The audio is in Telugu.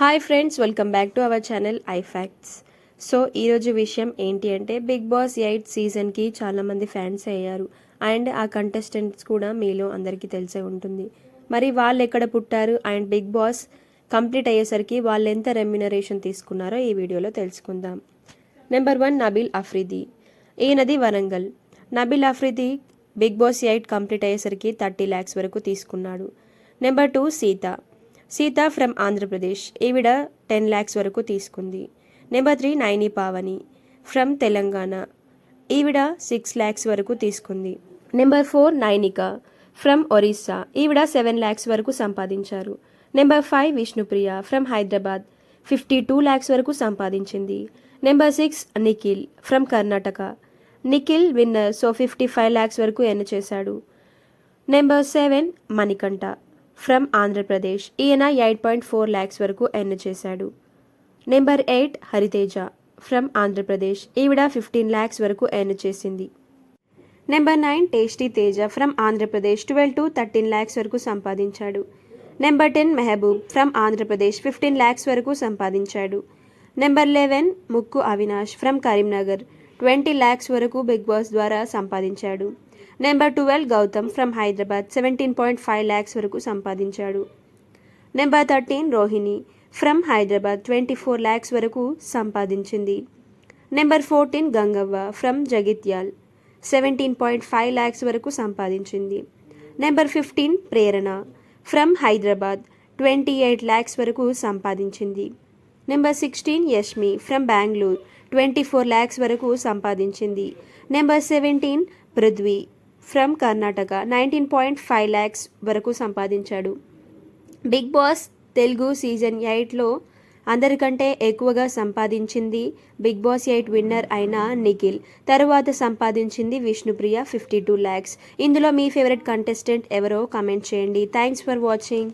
Hi friends welcome back to our channel I facts so ఈరోజు విషయం ఏంటి అంటే బిగ్ బాస్ ఎయిట్ సీజన్కి చాలామంది ఫ్యాన్స్ అయ్యారు. అండ్ ఆ కంటెస్టెంట్స్ కూడా మీలో అందరికీ తెలిసే ఉంటుంది. మరి వాళ్ళు ఎక్కడ పుట్టారు? అండ్ బిగ్ బాస్ కంప్లీట్ అయ్యేసరికి వాళ్ళు ఎంత రెమ్యునరేషన్ తీసుకున్నారో ఈ వీడియోలో తెలుసుకుందాం. నెంబర్ వన్ నబీల్ అఫ్రిది ఈయనది Warangal. Nabeel Afridi Bigg Boss eight complete అయ్యేసరికి థర్టీ ల్యాక్స్ వరకు తీసుకున్నాడు. Number two Seetha Seetha from Andhra Pradesh. ఈవిడ టెన్ ల్యాక్స్ వరకు తీసుకుంది. Number three Naini Pavani from Telangana. ఈవిడ సిక్స్ ల్యాక్స్ వరకు తీసుకుంది. Number four Nainika from Orissa. ఈవిడ సెవెన్ ల్యాక్స్ వరకు సంపాదించారు. Number five Vishnupriya from Hyderabad. Fifty two lakhs వరకు సంపాదించింది. Number six Nikhil from Karnataka. Nikhil winner so fifty five lakhs వరకు ఎర్న్ చేశాడు. Number seven Manikanta. From Andhra Pradesh ఈయన ఎయిట్ పాయింట్ ఫోర్ ల్యాక్స్ వరకు ఎర్న్ చేశాడు. Number eight Hariteja from Andhra Pradesh ఈవిడ ఫిఫ్టీన్ ల్యాక్స్ వరకు ఎర్న్ చేసింది. Number nine tasty Teja from Andhra Pradesh twelve to thirteen lakhs వరకు సంపాదించాడు. Number ten Mehboob from Andhra Pradesh fifteen lakhs వరకు సంపాదించాడు. Number eleven Mukku Avinash from Karimnagar. Twenty lakhs వరకు బిగ్ బాస్ ద్వారా సంపాదించాడు. Number twelve Gautham from Hyderabad seventeen point five lakhs వరకు సంపాదించాడు. Number thirteen Rohini from Hyderabad twenty four lakhs వరకు సంపాదించింది. Number fourteen Gangavva from Jagtial seventeen point five lakhs వరకు సంపాదించింది. Number fifteen Prerana from Hyderabad twenty eight lakhs వరకు సంపాదించింది. Number sixteen Yashmi from Bengaluru twenty four lakhs వరకు సంపాదించింది. Number seventeen Prithvi from Karnataka. Nineteen point five lakhs వరకు సంపాదించాడు. బిగ్ బాస్ తెలుగు సీజన్ ఎయిట్లో అందరికంటే ఎక్కువగా సంపాదించింది బిగ్ బాస్ ఎయిట్ విన్నర్ అయిన నిఖిల్. తరువాత సంపాదించింది విష్ణుప్రియ ఫిఫ్టీ టూ ల్యాక్స్. ఇందులో మీ ఫేవరెట్ కంటెస్టెంట్ ఎవరో కామెంట్ చేయండి. Thanks for watching.